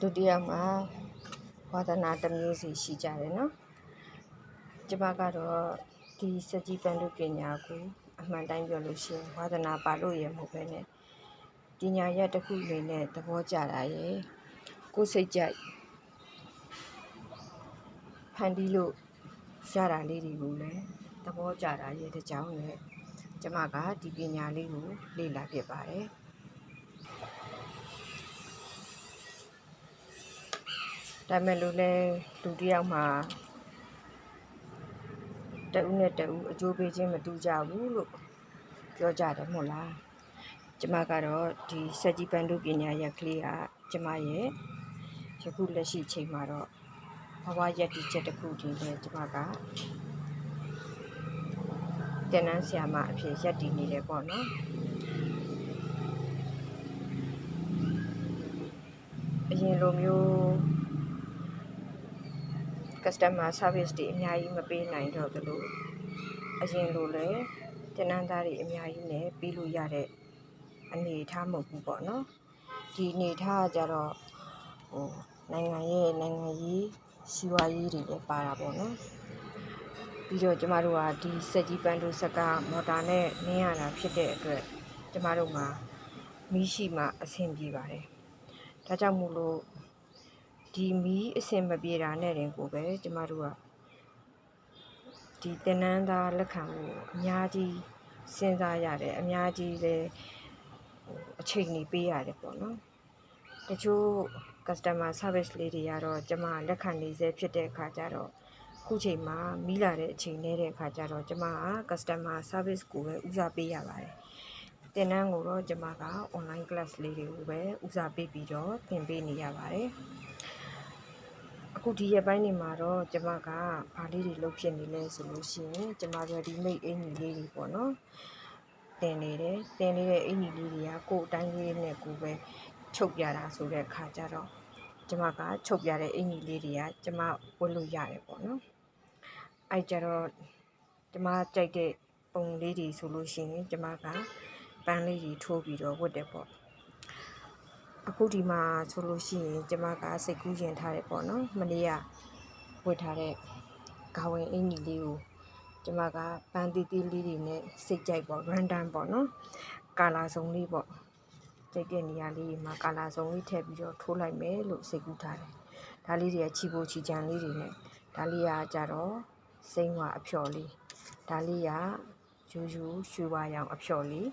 ဒုတိယမှာဝါသနာတစ်မျိုးစီရှိကြတယ်နော်ကျမကတော့ဒီစက်ကြီးပန်းလူပညာကိုအမှန်တိုင်းပြောလို့ရှိရင်ဝါသနာပါလို့ရမဟုတ်ပဲနဲ့ပညာရက်တစ်ခုအနေနဲ့သဘောကျတာရယ်ကိုယ်စိတ်ကြိုက်ဖန်တီးလို့ရတာလေးတွေကိုလည်းသဘောကျတာရယ်တကြောင်နဲ့ကျမကဒီပညာလေးကိုလေ့လာဖြစ်ပါတယ် ဒါမဲ့လို့လဲလူတစ်ယောက်မှာတဦးနဲ့တဦးအကျိုးပေးခြင်းမတူကြဘူးလို့ပြောကြတယ်မဟုတ်လားကျမကတော့ဒီစက်ကြီးပန်းတို့ပညာရက်ကလေးကကျမရဲ့ယခုလက်ရှိချိန်မှာတော့ဘဝရည်တည်ချက်တစ်ခုတည်းနဲ့ကျမကတန်နန်းဆရာမအဖြစ်ရက်တည်နေတယ်ပေါ့နော်အရင်လိုမျိုး customer service တွေအများကြီးမပေးနိုင်တော့သလိုအရင်လိုလဲတင်နန်းသားတွေအများကြီးနဲ့ပြီးလို့ရတဲ့အနေအထားမဟုတ်ဘူးပေါ့နော်ဒီအနေအထားကကြတော့ဟိုနိုင်ငံရဲ့နိုင်ငံရေးစီးပွားရေးတွေလည်းပါတာပေါ့နော်ပြီးတော့ကျမတို့ကဒီစက်ကြီးပန်းတို့စက်ကမော်တာနဲ့နင်းရတာဖြစ်တဲ့အတွက်ကျမတို့မှာမီးရှိမှအဆင်ပြေပါတယ်ဒါကြောင့်မို့လို့ ဒီမီးအဆင်မပြေတာနဲ့တင်ကိုပဲကျမတို့ကဒီတင်နန်းသားလက်ခံမှုအများကြီးစဉ်းစားရတယ်အများကြီးလည်းဟိုအချိန်ကြီးပေးရတယ်ပေါ့နော်တချို့ customer service လေးတွေကတော့ကျမလက်ခံနေစေဖြစ်တဲ့အခါကျတော့ခုချိန်မှာမိလာတဲ့အချိန်နေတဲ့အခါကျတော့ကျမက customer service ကိုပဲဦးစားပေးရပါတယ်တင်နန်းကိုတော့ကျမက online class လေးတွေကိုပဲဦးစားပေးပြီးတော့သင်ပေးနေရပါတယ် အခုဒီရက်ပိုင်းနေမှာတော့ကျမကဘာလေးတွေလုပ်ဖြစ်နေလဲဆိုလို့ရှိရင်ကျမ ready made အင်ကြီးလေးတွေပေါ့နော်တင်နေတယ်တင်နေတဲ့အင်ကြီးလေးတွေကကိုယ်အတိုင်းလေးနဲ့ကိုယ်ပဲချုပ်ပြတာဆိုတဲ့အခါကျတော့ကျမကချုပ်ပြတဲ့အင်ကြီးလေးတွေကကျမဝတ်လို့ရတယ်ပေါ့နော်အဲ့ကြတော့ကျမကြိုက်တဲ့ပုံလေးတွေဆိုလို့ရှိရင်ကျမကပန်းလေးတွေထိုးပြီးတော့ဝတ်တယ်ပေါ့ အခုဒီမှာဆိုလို့ရှိရင်ကျမကစိတ်ကူးရင်ထားတယ်ပေါ့နော်မနေ့ကဝတ်ထားတဲ့ဂါဝင်အင်ကြီးလေးကိုကျမကပန်းတီးတီးလေးတွေနဲ့စိတ်ကြိုက်ပေါ့ random ပေါ့နော်ကာလာစုံလေးပေါ့ကြိုက်တဲ့နေရာလေးမှာကာလာစုံလေးထည့်ပြီးတော့ထိုးလိုက်မယ်လို့စိတ်ကူးထားတယ်ဒါလေးတွေကချီပိုချီချန်လေးတွေနဲ့ဒါလေးကကြတော့စိမ့်ဝအဖျော်လေးဒါလေးကယူယူရွှေဝါရောင်အဖျော်လေး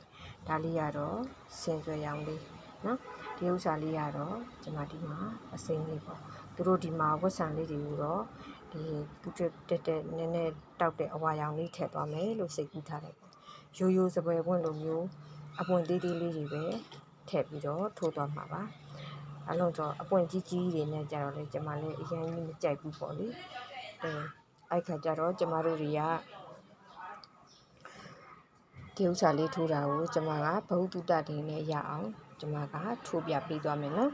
ဒါလေးကတော့စင်ဆွဲရောင်လေး နော်ဒီဥစ္စာလေးကတော့ဒီမှာဒီမှာအစိမ်းလေးပေါ့သူတို့ဒီမှာဝတ်ဆံလေးတွေကိုတော့ဒီပူတက်တက်တက်နည်းနည်းတောက်တဲ့အဝါရောင်လေးထည့်သွားမယ်လို့စိတ်ကူးထားတယ်ပေါ့ရိုးရိုးစပွဲပွင့်လိုမျိုးအပွင့်သေးသေးလေးတွေပဲထည့်ပြီးတော့ထိုးသွားမှာပါအလုံးတော့အပွင့်ကြီးကြီးတွေနဲ့ကြတော့လေကျမလည်းအရင်ကြီးမကြိုက်ဘူးပေါ့လေအဲအဲ့ခါကျတော့ကျမတို့တွေကဒီဥစ္စာလေးထိုးတာကိုကျမကဘဟုတုတ္တတွေနဲ့ရအောင် ကျမကထိုးပြပေးသွားမယ်နော်